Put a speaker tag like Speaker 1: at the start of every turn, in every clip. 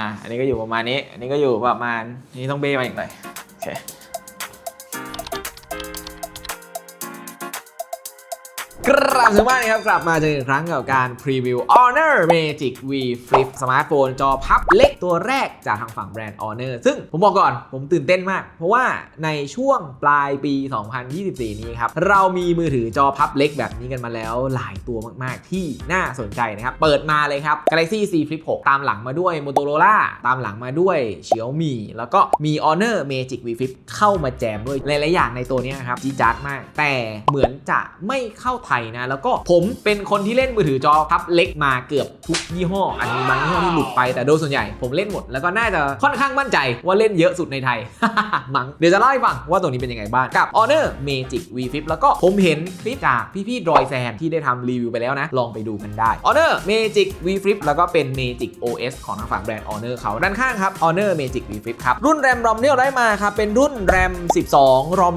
Speaker 1: อะอันนี้ก็อยู่ประมาณนี้ อันนี้ก็อยู่ประมาณนี้ต้องเบ้มาอีกหน่อยโอเค กราบสวัสดีครับ กลับมาเจออีกครั้งกับการพรีวิว Honor Magic V Flip สมาร์ทโฟนจอพับเล็กตัวแรกจากทางฝั่งแบรนด์ Honor ซึ่งผมบอกก่อนผมตื่นเต้นมาก เพราะว่าในช่วงปลายปี 2024 นี้ครับ เรามีมือถือจอพับเล็กแบบนี้กันมาแล้วหลายตัวมาก ๆ ที่น่าสนใจนะครับ เปิดมาเลยครับ Galaxy Z Flip 6 ตามหลังมาด้วย Motorola ตามหลังมาด้วย Xiaomi แล้วก็มี Honor Magic V Flip เข้ามาแจมด้วยหลายๆอย่างในตัวนี้ยครับจีดจัดมาก แต่เหมือนจะไม่เข้าไทยนะแล้วก็ผมเป็นคนที่เล่นมือถือจอพับเล็กมาเกือบทุกยี่ห้อ อันนี้บางยี่ห้อที่หลุดไปแต่โดยส่วนใหญ่ผมเล่นหมดแล้วก็น่าจะค่อนข้างมั่นใจว่าเล่นเยอะสุดในไทย มัง้งเดี๋ยวจะเล่าให้ฟังว่าตัวนี้เป็นยังไงบ้างกับ Honor Magic V Flip แล้วก็ผมเห็นคลิปจากพี่ๆดอยแซนที่ได้ทำรีวิวไปแล้วนะ ลองไปดูกันได้ Honor Magic V Flip แล้วก็เป็น Magic OS ของทางฝั่งแบรนด์ Honor เขาด้านข้างครับ Honor Magic V Flip ครับรุ่นแรมรอมที่เราได้มาครับเป็นรุ่นแรม 12รอม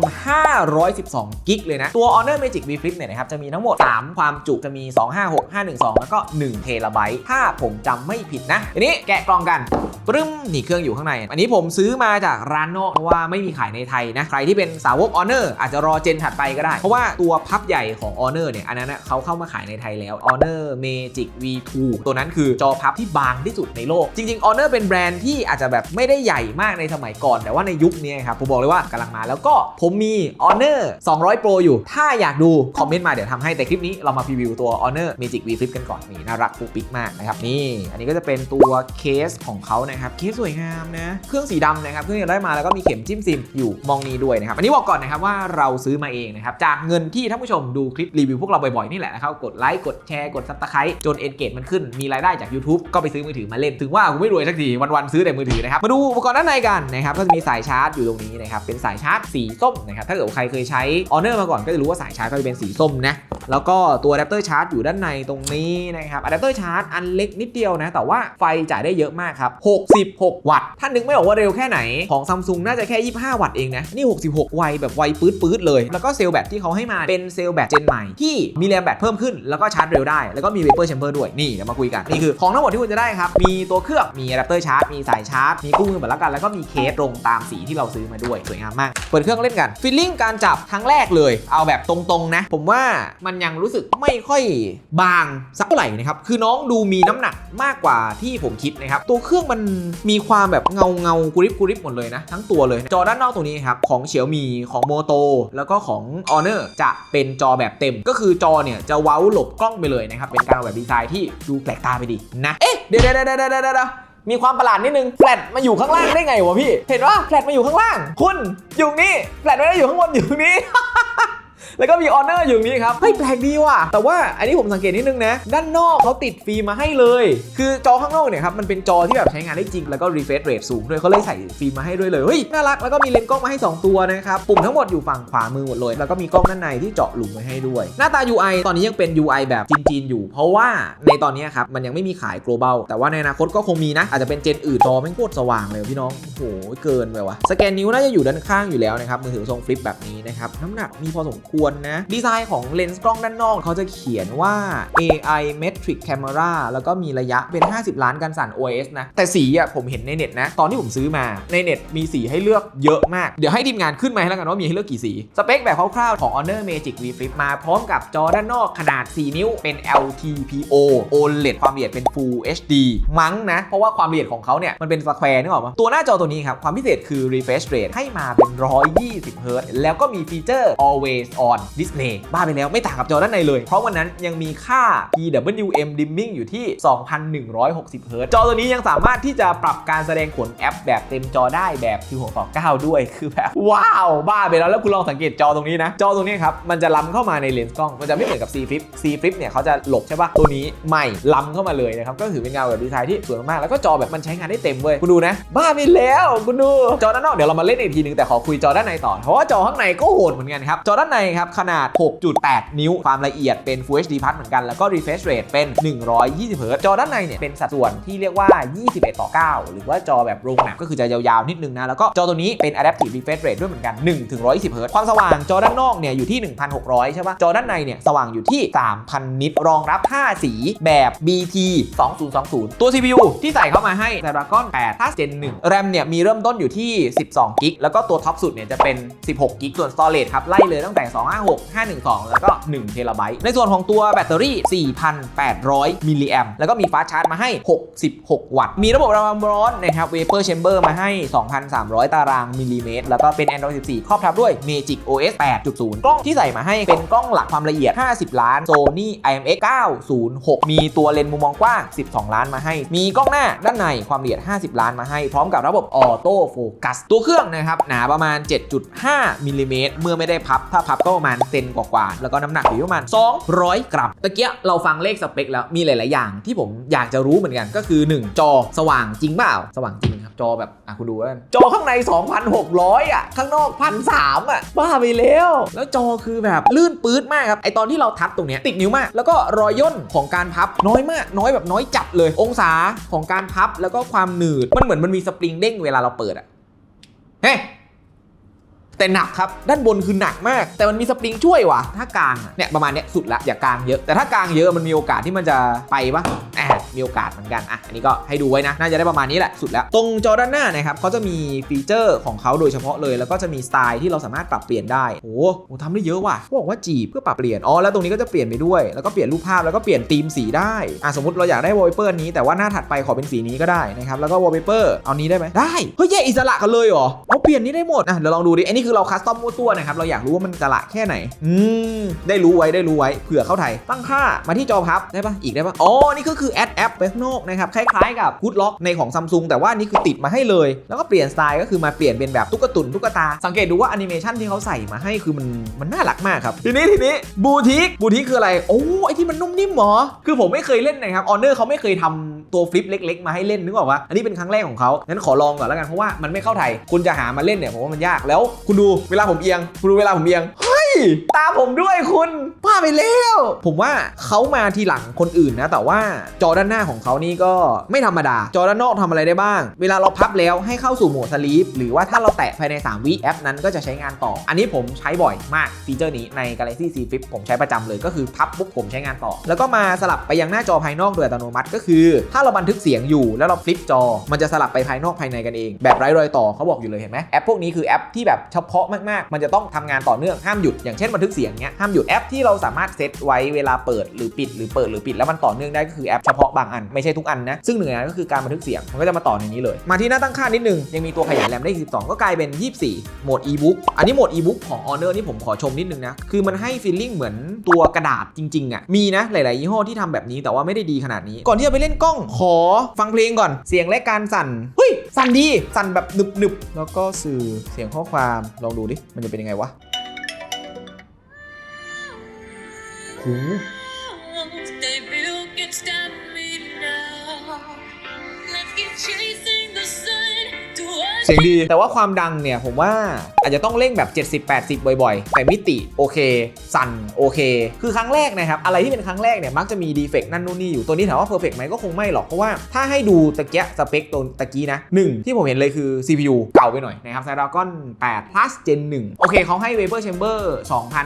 Speaker 1: 512กิกเลยนะตัว Honor Magic V Flip เนี่ยนะครับจะมีีทั้งหมด 3 ความจุจะมี 256 512 แล้วก็ 1 เทราไบต์ถ้าผมจำไม่ผิดนะทีนี้แกะกล่องกันปรึ้มนี่เครื่องอยู่ข้างใน อันนี้ผมซื้อมาจากร้านนอกเพราะว่าไม่มีขายในไทยนะ ใครที่เป็นสาวก Honor อาจจะรอเจนถัดไปก็ได้ เพราะว่าตัวพับใหญ่ของ Honor เนี่ย อันนั้นนะเขาเข้ามาขายในไทยแล้ว Honor Magic V2 ตัวนั้นคือจอพับที่บางที่สุดในโลก จริง ๆ Honor เป็นแบรนด์ที่อาจจะแบบไม่ได้ใหญ่มากในสมัยก่อน แต่ว่าในยุคนี้ครับผมบอกเลยว่ากำลังมาแล้วก็ผมมี Honor 200 Pro อยู่ ถ้าอยากดูคอมเมนต์มาเดี๋ยวทำให้แต่คลิปนี้เรามาพรีวิวตัว Honor Magic V Flip กันก่อนนี่น่ารักปุ๊กปิ๊กมากนะครับนี่อันนี้ก็จะเป็นตัวเคสของเขานะครับเคสสวยงามนะเครื่องสีดำนะครับเครื่องที่เราได้มาแล้วก็มีเข็มจิ้มซิมอยู่มองนี้ด้วยนะครับอันนี้บอกก่อนนะครับว่าเราซื้อมาเองนะครับจากเงินที่ท่านผู้ชมดูคลิปรีวิวพวกเราบ่อยๆนี่แหละนะครับกดไลค์กดแชร์กดซับสไครต์จนเอนเกจมันขึ้นมีรายได้จาก YouTube ก็ไปซื้อมือถือมาเล่นถึงว่ากูไม่รวยสักทีวันๆซื้อแต่มือถือนะครับมาดูอุปกรณ์ด้านในกันนะครับก็จะมีสายชาร์จอยู่ตรงนี้นะครับเป็นสายชาร์จสีส้มนะครับถ้าเกิดใครเคยใช้ Honor มาก่อนก็จะรู้ว่าสายชาร์จก็จะเป็นสีส้มนะ แล้วก็ตัวอะแดปเตอร์ชาร์จอยู่ด้านในตรงนี้นะครับอะแดปเตอร์ชาร์จอันเล็กนิดเดียวนะ แต่ว่าไฟจ่ายได้เยอะมากครับ 66 วัตต์ถ้านนึกไม่ออกว่าเร็วแค่ไหน ของซัมซุงน่าจะแค่ 25 วัตต์เองนะ นี่ 66 ไวแบบไวปื๊ดปื๊ดเลย แล้วก็เซลล์แบตที่เขาให้มาเป็นเซลล์แบตเจนใหม่ที่มีแรมแบตเพิ่มขึ้น แล้วก็ชาร์จเร็วได้ แล้วก็มี Vapor Chamber ด้วย นี่เดี๋ยวมาคุยกัน นี่คือของทั้งหมดที่คุณจะได้ครับ มีตัวเครื่อง มีอะแดปเตอร์ชาร์จ มีสายชาร์จ มีคู่มือเหมือนแล้วกัน แล้วก็มีเคสตรงตามสีที่เราซื้อมาด้วย สวยงามมาก เปิดเครื่องเล่นกันฟีลลิ่งการจับครั้งแรกเลย เอาแบบตรงๆนะ ผมว่ามันยังรู้สึกไม่ค่อยบางสักเท่าไหร่นะครับ คือน้องดูมีน้ำหนักมากกว่าที่ผมคิดนะครับ ตัวเครื่องมันมีความแบบเงาเงากริบกริบหมดเลยนะ ทั้งตัวเลย จอด้านนอกตรงนี้ครับ ของเฉียวมีของโมโตแล้วก็ของ Honor จะเป็นจอแบบเต็ม ก็คือจอเนี่ยจะเว้าหลบกล้องไปเลยนะครับ เป็นการออกแบบดีไซน์ที่ดูแปลกตาไปดีนะ เอ๊ะ เดี๋ยวเดี๋ยวเดี๋ยวเดี๋ยวเดี๋ยวมีความประหลาดนิดนึง แฟลตมาอยู่ข้างล่างได้ไงวะพี่ เห็นว่าแฟลตมาอยู่ข้างล่าง คุณอยู่นี่ แฟลตไม่ได้อยู่ข้างบนอยู่นี่ แล้วก็มีออเนอร์อยู่ตรงนี้ครับเฮ้ยแปลกดีว่ะ แต่ว่าอันนี้ผมสังเกตนิดนึงนะ ด้านนอกเขาติดฟิล์มมาให้เลย คือจอข้างนอกเนี่ยครับมันเป็นจอที่แบบใช้งานได้จริง แล้วก็ refresh rate สูงด้วยเขาเลยใส่ฟิล์มมาให้ด้วยเลยเฮ้ยน่ารักแล้วก็มีเลนส์กล้องมาให้ 2 ตัวนะครับปุ่มทั้งหมดอยู่ฝั่งขวามือหมดเลย แล้วก็มีกล้องด้านในที่เจาะหลุมไว้ให้ด้วย หน้าตา UI ตอนนี้ยังเป็น UI แบบจีนๆอยู่ เพราะว่าในตอนนี้ครับมันยังไม่มีขาย global แต่ว่าในอนาคตก็คงมีนะอาจจะเป็นเจนอื่นจอแม่งโคตรสว่างเลยพี่น้องโอ้โหเกินไปว่ะสแกนนิ้วน่าจะอยู่ด้านข้างอยู่แล้วนะครับมือถือทรงฟลิปแบบนี้นะครับน้ำหนักมีพอสมควรนะดีไซน์ของเลนส์กล้องด้านนอกเขาจะเขียนว่า AI Metric Camera แล้วก็มีระยะเป็น 50 ล้านการสั่น OS นะ แต่สีอะผมเห็นในเน็ตนะ ตอนที่ผมซื้อมาในเน็ตมีสีให้เลือกเยอะมาก เดี๋ยวให้ทีมงานขึ้นมาให้แล้วกันว่ามีให้เลือกกี่สี สเปคแบบคร่าวๆของ Honor Magic V Flip มาพร้อมกับจอด้านนอกขนาด 4 นิ้วเป็น LTPO OLED ความละเอียดเป็น Full HD มั้งนะ เพราะว่าความละเอียดของเขาเนี่ยมันเป็นสแควร์นึกออกปะตัวหน้าจอตัวนี้ครับความพิเศษคือ refresh rate ให้มาเป็น 120เฮิรตซ์แล้วก็มีฟีเจอร์ always on display บ้าไปแล้วไม่ต่างกับจอด้านในเลย เพราะวันนั้นยังมีค่า PWM dimming อยู่ที่ 2,160เฮิรตซ์จอตัวนี้ยังสามารถที่จะปรับการแสดงผลแอปแบบเต็มจอได้แบบ16ต่อ9ด้วยคือแบบว้าว บ้าไปแล้วแล้วคุณลองสังเกตจอตรงนี้นะ จอตรงนี้ครับ มันจะล้ำเข้ามาในเลนส์กล้อง มันจะไม่เหมือนกับ C Flip C Flip เนี่ยเขาจะหลบใช่ปะตัวนี้ไม่ล้ำเข้ามาเลยนะครับ ก็ถือเป็นเงาแบบดีไซน์ที่สวยมาก แล้วก็จอแบบมันใช้งานได้เต็มเว้ยคุณดูนะ บ้าไปแล้วคุณดูจอด้านนอกเดี๋ยวเรามาเล่นอีกทีนึงแต่ขอคุยจอด้านในต่อเพราะว่าจอข้างในก็โหดเหมือนกันครับจอด้านในครับ ขนาด 6.8 นิ้ว ความละเอียดเป็น Full HD Plus เหมือนกัน แล้วก็ refresh rate เป็น 120 Hz จอด้านในเนี่ย เป็นสัดส่วนที่เรียกว่า 21 ต่อ 9 หรือว่าจอแบบโรงหนังก็คือจะยาวๆ นิดนึงนะ แล้วก็จอตัวนี้เป็น adaptive refresh rate ด้วยเหมือนกัน1ถึง120 Hz ความสว่างจอด้านนอกเนี่ยอยู่ที่ 1,600 ใช่ปะจอด้านในเนี่ยสว่างอยู่ที่ 3,000 นิตรองรับ 5 สีแบบ BT 2020 ตัว CPU ที่ใส่เข้ามาให้ Snapdragon 8 Plus Gen 1 RAM เนี่ยมีเริ่มต้นอยู่ที่ 12 กิกแล้วก็ตัวท็อปสุดเนี่ยจะเป็น 16 กิกส่วน Storage ครับไล่เลยตั้งแต่256 512 แล้วก็1เทราไบต์ในส่วนของตัวแบตเตอรี่ 4,800 มิลลิแอมแล้วก็มีฟ้าชาร์จมาให้ 66 วัตต์ มีระบบระบายความร้อนนะครับ Vapor Chamber มาให้ 2,300 ตารางมิลลิเมตร แล้วก็เป็น Android 14 ครอบทับด้วย Magic OS 8.0 กล้องที่ใส่มาให้เป็นกล้องหลักความละเอียด 50 ล้าน Sony IMX 906 มีตัวเลนส์มุมมองกว้าง 12 ล้านมาให้ มีกล้องหน้าด้านในความละเอียด 50 ล้านมาให้ พร้อมกับระบบออโต้โฟกัสตัวเครื่องนะครับหนาประมาณ 7.5มิลลิเมตรเมื่อไม่ได้พับถ้าพับก็ประมาณเซนกว่าๆแล้วก็น้ำหนักอยู่ที่ประมาณ 200 กรัมตะเกียเราฟังเลขสเปคแล้วมีหลาย ๆ อย่างที่ผมอยากจะรู้เหมือนกันก็คือ 1 จอสว่างจริงเปล่า สว่างจริงครับ จอแบบ อะ คุณดูด้วกันจอข้างใน 2,600 อะ ข้างนอก1,300อะ บ้าไปแล้ว แล้วจอคือแบบลื่นปื๊ดมากครับ ไอตอนที่เราทับตรงเนี้ยติดนิ้วมาก แล้วก็รอยย่นของการพับน้อยมาก น้อยแบบน้อยจัดเลย องศาของการพับแล้วก็ความหนืดมันเหมือนมันมีสปริงเด้งเวลาเราเปิดอะเฮ้ แต่หนักครับ ด้านบนคือหนักมาก แต่มันมีสปริงช่วยว่ะ ถ้ากลางอะเนี่ยประมาณเนี้ยสุดละอย่ากลางเยอะ แต่ถ้ากลางเยอะมันมีโอกาสที่มันจะไปปะอะมีโอกาสเหมือนกันอะอันนี้ก็ให้ดูไว้นะ น่าจะได้ประมาณนี้แหละสุดแล้ว ตรงจอด้านหน้านะครับเขาจะมีฟีเจอร์ของเขาโดยเฉพาะเลย แล้วก็จะมีสไตล์ที่เราสามารถปรับเปลี่ยนได้โอ้โหทำได้เยอะว่ะเขาบอกว่าจีบเพื่อปรับเปลี่ยนอ๋อแล้วตรงนี้ก็จะเปลี่ยนไปด้วย แล้วก็เปลี่ยนรูปภาพแล้วก็เปลี่ยนธีมสีได้อะสมมติเราอยากได้วอลเปเปอร์นี้แต่ว่าหน้าถัดไปขอเป็นสีนี้ก็ได้นะครับแล้วก็วอลเปเปอร์เอานี้ได้ไหมได้เฮ้ยแยกอิสระกันเลยเหรอเอาเปลี่ยนนี้ได้หมดอะเดี๋ยวลองดูดิอันนี้คือเราคัสตอมมั่วตัวนะครับ เราอยากรู้ว่ามันอิสระแค่ไหน อืม ได้รู้ไว้ได้รู้ไว้ เผื่อเข้าไทย ตั้งค่ามาที่จอพับ ได้ปะอีกได้ปะอ๋อ นี่ก็คือแอดแอปไปข้างนอกนะครับ คล้ายๆกับกูดล็อกในของซัมซุงแต่ว่านี่คือติดมาให้เลย แล้วก็เปลี่ยนสไตล์ก็คือมาเปลี่ยนเป็นแบบตุ๊กตุนตุ๊กตา สังเกตดูว่าแอนิเมชันที่เขาใส่มาให้คือมันมันน่ารักมากครับทีนี้ทีนี้บูทิกบูทิกคืออะไรโอ้ไอที่มันนุ่มนิ่มเหรอคือผมไม่เคยเล่นนะครับออเนอร์เขาไม่เคยทำตัวฟลิปเล็ก ๆ มาให้เล่นนึกออกปะอันนี้เป็นครั้งแรกของเขางั้นขอลองก่อนแล้วกันเพราะว่ามันไม่เข้าไทยคุณจะหามาเล่นเนี่ยผมว่ามันยากแล้วคุณดูเวลาผมเอียง คุณดูเวลาผมเอียง เฮ้ย ตาผมด้วยคุณบ้าไปแล้ว ผมว่าเขามาทีหลังคนอื่นนะ แต่ว่าจอด้านหน้าของเขานี่ก็ไม่ธรรมดา จอด้านนอกทำอะไรได้บ้าง เวลาเราพับแล้วให้เข้าสู่โหมดสลีปหรือว่าถ้าเราแตะภายใน 3 วิแอปนั้นก็จะใช้งานต่อ อันนี้ผมใช้บ่อยมากฟีเจอร์นี้ใน Galaxy Z Flip ผมใช้ประจำเลยก็คือพับปุ๊บผมใช้งานต่อ แล้วก็มาสลับไปยังหน้าจอภายนอกโดยอัตโนมัติก็คือ ถ้าเราบันทึกเสียงอยู่แล้วเราฟลิปจอ มันจะสลับไปภายนอกภายในกันเองแบบไร้รอยต่อเขาบอกอยู่เลยเห็นไหมแอปพวกนี้คือแอปที่แบบเฉพาะมากๆ มันจะต้องทำงานต่อเนื่องห้ามหยุดอย่างเช่นบันทึกเสียงเนี้ยห้ามหยุดแอปที่เราสามารถเซตไว้เวลาเปิดหรือปิดหรือเปิดหรือปิดแล้วมันต่อเนื่องได้ก็คือแอปเฉพาะบางอันไม่ใช่ทุกอันนะซึ่งหนึ่งในนั้นก็คือการบันทึกเสียงมันก็จะมาต่อในนี้เลย มาที่หน้าตั้งค่านิดนึงยังมีตัวขยายแรมได้อีก12 ก็กลายเป็น 24 โหมด e-book อันนี้โหมด e-book ของ Honor นี่ผมขอชมนิดนึงนะคือมันให้ฟีลลิ่งเหมือนตัวกระดาษจริงๆอะมีนะหลายๆยี่ห้อที่ทำแบบนี้แต่ว่าไม่ได้ดีขนาดนี้ ก่อนที่จะไปเล่นกล้องขอฟังเพลงก่อนเสียงและการสั่นเฮ้ยสั่นดีสั่นแบบหนึบๆแล้วก็สื่อเสียงข้อความลองดูดิมันจะเป็นยังไงวะ เสียงดีแต่ว่าความดังเนี่ยผมว่าอาจจะต้องเร่งแบบ 70-80 บ่อยๆ แต่มิติโอเค สั่นโอเค คือครั้งแรกนะครับอะไรที่เป็นครั้งแรกเนี่ยมักจะมีดีเฟกต์นั่นนู่นนี่อยู่ตัวนี้ถามว่าเพอร์เฟกต์ไหมก็คงไม่หรอกเพราะว่าถ้าให้ดูตะเกียสเปคตัวตะกี้นะ1ที่ผมเห็นเลยคือ CPU เก่าไปหน่อยนะครับ Snapdragon 8 plus Gen 1 โอเคเขาให้ Vapor Chamber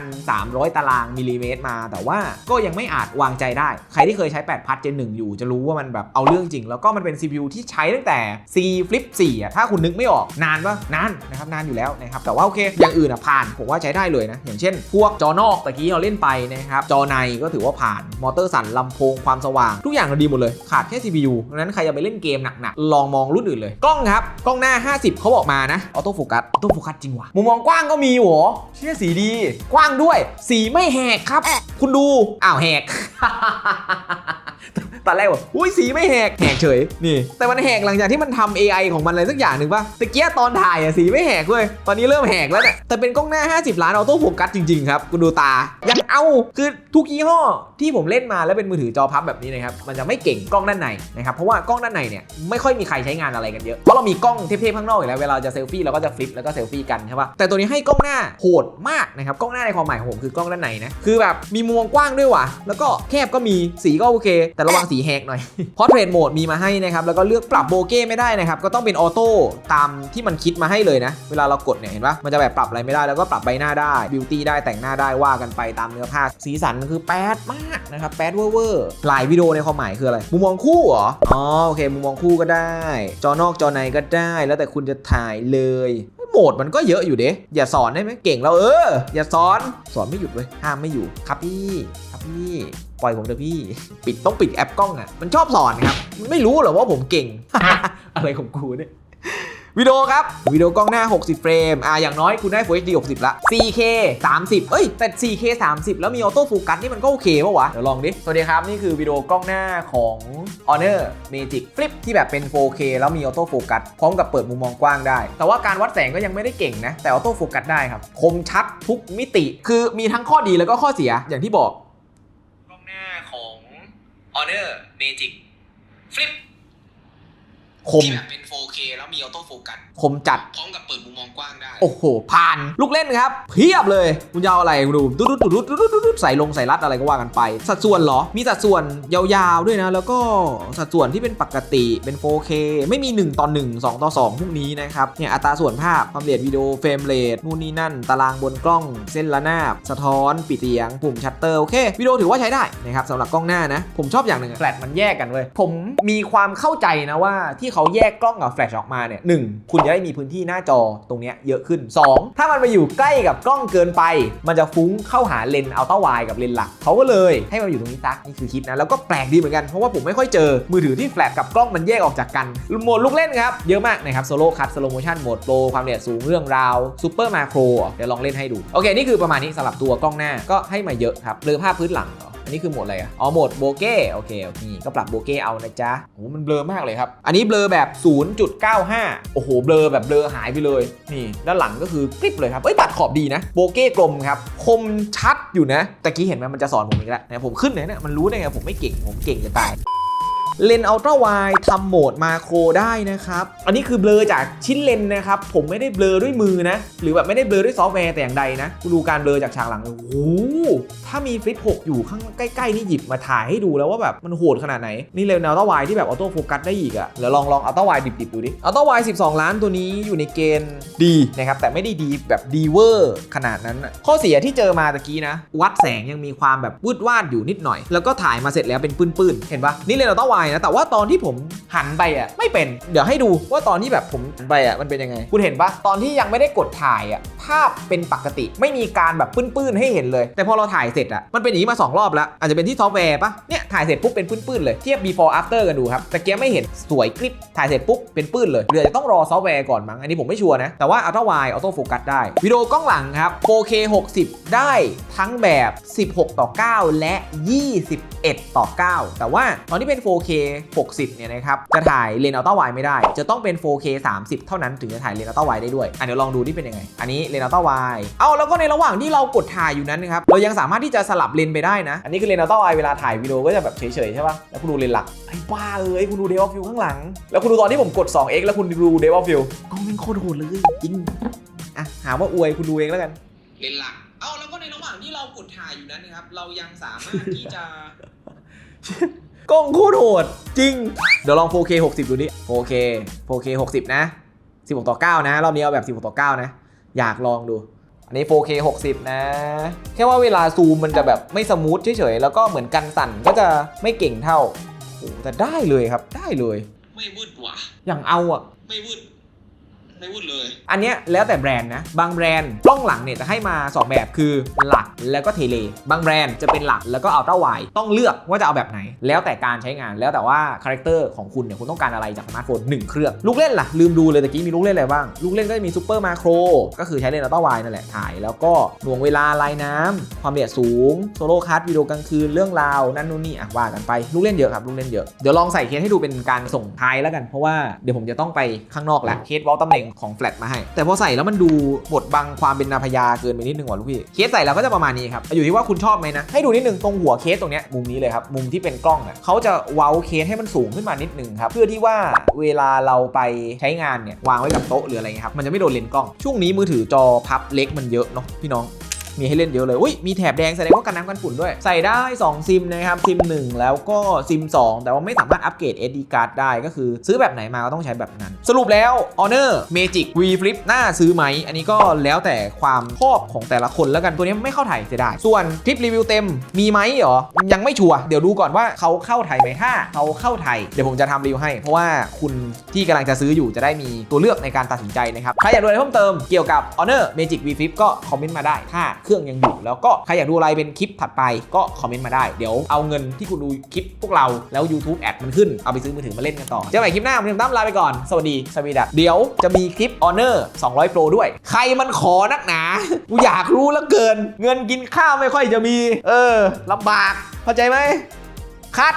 Speaker 1: 2,300 ตารางมิลลิเมตรมา แต่ว่าก็ยังไม่อาจวางใจได้ ใครที่เคยใช้ 8 plus Gen 1 อยู่จะรู้ว่ามันแบบเอาเรื่องจริง แล้วก็มันเป็น CPU ที่ใช้ตั้งแต่ C Flip 4อะถ้าคุณนึกไม่ออกนานปะนานนะครับนานอยู่แล้วนะครับแต่ว่าโอเคอย่างอื่นอะผ่านผมว่าใช้ได้เลยนะอย่างเช่น พวกจอนอกตะกี้เราเล่นไปนะครับ จอในก็ถือว่าผ่าน มอเตอร์สั่นลำโพงความสว่าง ทุกอย่างดีหมดเลย ขาดแค่ CPU ดังนั้นใครจะไปเล่นเกมหนักๆ ลองมองรุ่นอื่นเลย กล้องครับ กล้องหน้า 50 เขาบอกมานะ ออโต้โฟกัส ออโต้โฟกัสจริงว่ะ มุมมองกว้างก็มีหัวเชื่อสีดี กว้างด้วย สีไม่แหกครับ คุณดู อ้าวแหก ตอนแรกบอกอุ้ยสีไม่แหกแหกเฉยนี่ แต่มันแหกหลังจากที่มันทำ AI ของมันอะไรสักอย่างหนึ่งป่ะตะเกียตอนถ่ายอะสีไม่แหกเว้ยตอนนี้เริ่มแหกแล้วเนี่ยแต่เป็นกล้องหน้า 50 ล้านออโต้โฟกัสจริงๆครับคุณดูตายังเอาคือทุกยี่ห้อที่ผมเล่นมาแล้วเป็นมือถือจอพับแบบนี้นะครับมันจะไม่เก่งกล้องด้านในนะครับเพราะว่ากล้องด้านในเนี่ยไม่ค่อยมีใครใช้งานอะไรกันเยอะเพราะเรามีกล้องเทพๆข้างนอกอยู่แล้วเวลาจะเซลฟี่เราก็จะฟลิปแล้วก็เซลฟี่กันใช่ป่ะแต่ตัวนี้ให้กล้องหน้าโหดมากนะครับกล้องหน้าในความหมายของผมคือกล้องด้านในนะคือแบบมีมุมกว้างด้วยว่ะแล้วก็แคบก็มีสีก็โอเค แต่ระวังสีแหกหน่อย เพราะเทรดโหมดมีมาให้นะครับ แล้วก็เลือกปรับโบเก้ไม่ได้นะครับ ก็ต้องเป็นออโต้ตามที่มันคิดมาให้เลยนะ เวลาเรากดเนี่ยเห็นปะมันจะแบบปรับอะไรไม่ได้ แล้วก็ปรับใบหน้าได้ บิวตี้ได้ แต่งหน้าได้ว่ากันไปตามเนื้อผ้า สีสันคือแป๊ดมากนะครับ แป๊ดเวอร์เวอร์หลายวิดีโอในความหมายคืออะไร มุมมองคู่เหรอ อ๋อ โอเค มุมมองคู่ก็ได้ จอนอก จอในก็ได้ แล้วแต่คุณจะถ่ายเลย โหมดมันก็เยอะอยู่เด้อย่าสอนได้ไหมเก่งแล้วเออ อย่าสอนสอนไม่หยุดเว้ยห้ามไม่อยู่ครับพี่ครับพี่ปล่อยผมเถอะพี่ ปิดต้องปิดแอปกล้องอะ มันชอบสอนครับมันไม่รู้เหรอว่าผมเก่ง อะไรของกูเนี่ย วิดีโอครับ วิดีโอกล้องหน้า 60 เฟรม อ่า อย่างน้อยคุณได้ Full HD 60 ละ 4K 30 เอ้ย แต่ 4K 30 แล้วมีออโต้โฟกัสนี่มันก็โอเคป่าวะ เดี๋ยวลองดิ สวัสดีครับ นี่คือวิดีโอกล้องหน้าของ Honor Magic Flip ที่แบบเป็น 4K แล้วมีออโต้โฟกัสพร้อมกับเปิดมุมมองกว้างได้ แต่ว่าการวัดแสงก็ยังไม่ได้เก่งนะ แต่ออโต้โฟกัสได้ครับ คมชัดทุกมิติ คือมีทั้งข้อดีแล้วก็ข้อเสีย อย่างที่บอก กล้องหน้าของ Honor Magic Flip คม
Speaker 2: ที่แบบเป็น 4K แล้วมีออโต้โฟกัส
Speaker 1: คมจัด
Speaker 2: พร้อมกับเปิดมุมมองกว้างได้
Speaker 1: โอ้โห ผ่าน ลูกเล่นครับ เพียบเลย คุณจะเอาอะไรคุณดูดุดดุดดุดดุดดุดดุดใส่ลงใส่รัดอะไรก็ว่ากันไป สัดส่วนเหรอ มีสัดส่วนยาวๆด้วยนะ แล้วก็สัดส่วนที่เป็นปกติเป็น 4K ไม่มี 1 ต่อ 1 2 ต่อ 2 พวกนี้นะครับ เนี่ยอัตราส่วนภาพความละเอียดวิดีโอเฟรมเรทนู่นนี่นั่น ตารางบนกล้อง เส้นระนาบ สะท้อน ปิดเสียง ปุ่มชัตเตอร์โอเควิดีโอถือว่าใช้ได้นะครับสำหรับกล้องหน้านะ ผมชอบอย่างหนึ่งแฟลชมันแยกกันเว้ยผมมีความเข้าใจนะว่าที่เขาขาแยกกล้องกับแฟลชออกมาเนี่ยหนึ่งคุณจะได้มีพื้นที่หน้าจอตรงเนี้ยเยอะขึ้น 2 ถ้ามันไปอยู่ใกล้กับกล้องเกินไป มันจะฟุ้งเข้าหาเลนส์อัลต้าไวกับเลนส์หลัก เขาก็เลยให้มันอยู่ตรงนี้ซักนี่คือคิดนะ แล้วก็แปลกดีเหมือนกัน เพราะว่าผมไม่ค่อยเจอมือถือที่แฟลชกับกล้องมันแยกออกจากกันโหมดลูกเล่นครับ เยอะมากนะครับโซโล่คัตสโลโมชั่นโหมดโปรความละเอียดสูงเรื่องราวซูเปอร์มาโครเดี๋ยวลองเล่นให้ดูโอเคนี่คือประมาณนี้สำหรับตัวกล้องหน้าก็ให้มาเยอะครับเบลอภาพพื้นหลังเอันนี้คือโหมดอะไรอะอ๋อโหมดโบเก้โอเคโอเคนี่ก็ปรับโบเก้เอานะจ๊ะโอ้มันเบลอมากเลยครับ อันนี้เบลอแบบ 0.95 โอ้โหเบลอแบบเบลอหายไปเลยนี่ด้านหลังก็คือกริบเลยครับเอ้ยตัดขอบดีนะโบเก้กลมครับคมชัดอยู่นะตะกี้เห็นไหมมันจะสอนผมอีกแล้วนะผมขึ้นเลยเนี่ยมันรู้ได้ไงผมไม่เก่งผมเก่งจะตาย เลนส์อัลตร้าไวทำโหมดมาโครได้นะครับ อันนี้คือเบลอจากชิ้นเลนนะครับ ผมไม่ได้เบลอด้วยมือนะ หรือแบบไม่ได้เบลอด้วยซอฟต์แวร์แต่อย่างใดนะดูการเบลอจากฉากหลังโอ้โหถ้ามีฟลิป6อยู่ข้างใกล้ๆนี่หยิบมาถ่ายให้ดูแล้วว่าแบบมันโหดขนาดไหน นี่เลนส์อัลตร้าไวที่แบบออโต้โฟกัสได้อีกอะเดี๋ยวลองลองอัลตร้าไวดิบๆดูดิอัลตร้าไว12 ล้านตัวนี้อยู่ในเกณฑ์ดีนะครับแต่ไม่ได้ดีแบบดีเวอร์ขนาดนั้น ข้อเสียที่เจอมาตะกี้นะ วัดแสงยังมีความแบบวืดวาดอยู่นิดหน่อย แล้วก็ถ่ายมาเสร็จแล้วเป็นปื้นๆเห็นปะนี่เลนส์อัลตร้าไวนะ แต่ว่าตอนที่ผมหันไปอะไม่เป็น เดี๋ยวให้ดูว่าตอนที่แบบผมหันไปอะมันเป็นยังไง คุณเห็นปะตอนที่ยังไม่ได้กดถ่ายอะภาพเป็นปกติไม่มีการแบบปื้นๆให้เห็นเลย แต่พอเราถ่ายเสร็จอะมันเป็นอย่างนี้มาสองรอบแล้ว อาจจะเป็นที่ซอฟต์แวร์ปะเนี่ยถ่ายเสร็จปุ๊บเป็นปื้นๆเลยเทียบ before after กันดูครับแต่เกียไม่เห็นสวยคลิปถ่ายเสร็จปุ๊บเป็นปื้นเลยหรืออาจจะต้องรอซอฟต์แวร์ก่อนมั้งอันนี้ผมไม่ชัวร์นะแต่ว่า Ultra Wide Auto Focus ได้วิดีโอกล้องหลังครับ 4K 60 ได้ทั้งแบบ 16 ต่อ 9 และ 21 ต่อ 9 แต่ว่าตอนที่เป็น 4K 60 เนี่ยนะครับจะถ่ายเลนส์ Ultra Wide ไม่ได้ จะต้องเป็น 4K 30 เท่านั้นถึงจะถ่ายเลนส์ Ultra Wide ได้ด้วย อะเดี๋ยวลองดูที่เป็นยังไง อันนี้เลนส์ Ultra Wide เอาแล้วก็ในระหว่างที่เรากดถ่ายอยู่นั้นนะครับเรายังสามารถที่จะสลับเลนส์ไปได้นะ อันนี้คือเลนส์ Ultra Wide เวลาถ่ายวิดีโอก็จะแบบเฉยๆใช่ป่ะแล้วคุณดูเลนส์หลักไอ้บ้าเอ้ยคุณดู Depth of Field ข้างหลัง แล้วคุณดูตอนที่ผมกด 2x แล้วคุณดู Depth of Field กล้องแม่งโคตรโหดเลยจริงอะหาว่าอวยคุณดูเองแล้วกัน
Speaker 2: เลนส์หลักเอาแล้วก็ในระหว่างที่เรากดถ่ายอยู่นั้นนะครับเรายังสามารถที่จะ
Speaker 1: กล้องโคตรโหด จริง เดี๋ยวลอง 4K 60 ดูดิ 4K 4K 60 นะ 16 ต่อ 9 นะ รอบนี้เอาแบบ 16 ต่อ 9 นะ อยากลองดู อันนี้ 4K 60 นะ แค่ว่าเวลาซูมมันจะแบบไม่สมูทเฉยๆ แล้วก็เหมือนกันสั่นก็จะไม่เก่งเท่าโอ้แต่ได้เลยครับ ได้เลย
Speaker 2: ไม่วืดว่ะ
Speaker 1: อย่างเอาอะ
Speaker 2: ไม่วืด ไม่วืดเลย
Speaker 1: อันเนี้ยแล้วแต่แบรนด์นะ บางแบรนด์กล้องหลังเนี่ยจะให้มา 2 แบบคือหลักแล้วก็เทเล บางแบรนด์จะเป็นหลักแล้วก็อัลตร้าไวต้องเลือกว่าจะเอาแบบไหน แล้วแต่การใช้งานแล้วแต่ว่าคาแรคเตอร์ของคุณเนี่ยคุณต้องการอะไรจากสมาร์ทโฟน1เครื่อง ลูกเล่นล่ะ ลืมดูเลยตะกี้มีลูกเล่นอะไรบ้าง ลูกเล่นก็จะมีซูเปอร์มาโครก็คือใช้เลนส์อัลตร้าไวนั่นแหละถ่ายแล้วก็หน่วงเวลาลายน้ำความละเอียดสูงโซโล่คัทวิดีโอกลางคืนเรื่องราวนั่นนู่นนี่อะว่ากันไปลูกเล่นเยอะครับลูกเล่นเยอะเดี๋ยวลองใส่เคสให้ดูเป็นการส่งท้ายแล้วกัน เพราะว่าเดี๋ยวผมจะต้องไปข้างนอกแล้วเคสวอลตำแหน่งของแฟลตมาให้ แต่พอใส่แล้วมันดูบดบังความเป็นนาพยาเกินไปนิดนึงว่ะลูกพี่เคสใส่แล้วก็จะประมาณนี้ครับอยู่ที่ว่าคุณชอบไหมนะให้ดูนิดนึงตรงหัวเคสตรงเนี้ยมุมนี้เลยครับมุมที่เป็นกล้องอะเขาจะเว้าเคสให้มันสูงขึ้นมานิดนึงครับเพื่อที่ว่าเวลาเราไปใช้งานเนี่ยวางไว้กับโต๊ะหรืออะไรเงี้ยครับมันจะไม่โดนเลนส์กล้องช่วงนี้มือถือจอพับเล็กมันเยอะเนาะพี่น้อง มีให้เล่นเยอะเลย อุ้ย มีแถบแดงแสดงว่ากันน้ำกันฝุ่นด้วย ใส่ได้ 2 ซิมนะครับ ซิม 1 แล้วก็ซิม 2 แต่ว่าไม่สามารถอัปเกรด SD card ได้ก็คือซื้อแบบไหนมาก็ต้องใช้แบบนั้น สรุปแล้ว Honor Magic V Flip น่าซื้อไหม อันนี้ก็แล้วแต่ความชอบของแต่ละคนแล้วกันตัวนี้ไม่เข้าไทยเสียดายส่วนคลิปรีวิวเต็มมีไหมเหรอยังไม่ชัวร์เดี๋ยวดูก่อนว่าเขาเข้าไทยไหมถ้าเขาเข้าไทยเดี๋ยวผมจะทำรีวิวให้ เพราะว่าคุณที่กำลังจะซื้ออยู่จะได้มีตัวเลือกในการตัดสินใจนะครับใครอยากดูอะไรเพิ่มเติมเกี่ยวกับ Honor Magic V Flip ก็คอมเมนต์มาได้ถ้าเครื่องยังอยู่ แล้วก็ใครอยากดูอะไรเป็นคลิปถัดไปก็คอมเมนต์มาได้ เดี๋ยวเอาเงินที่คุณดูคลิปพวกเราแล้ว YouTube แอดมันขึ้น เอาไปซื้อมือถือมาเล่นกันต่อ เจอกันใหม่คลิปหน้าผมเตรียมตั้มลาไปก่อน สวัสดี สวีดัเดี๋ยวจะมีคลิป Honor 200 Pro ด้วย ใครมันขอนักหนา กูอยากรู้แล้วเกิน เงินกินข้าวไม่ค่อยจะมี เออลำบาก เข้าใจไหมคัด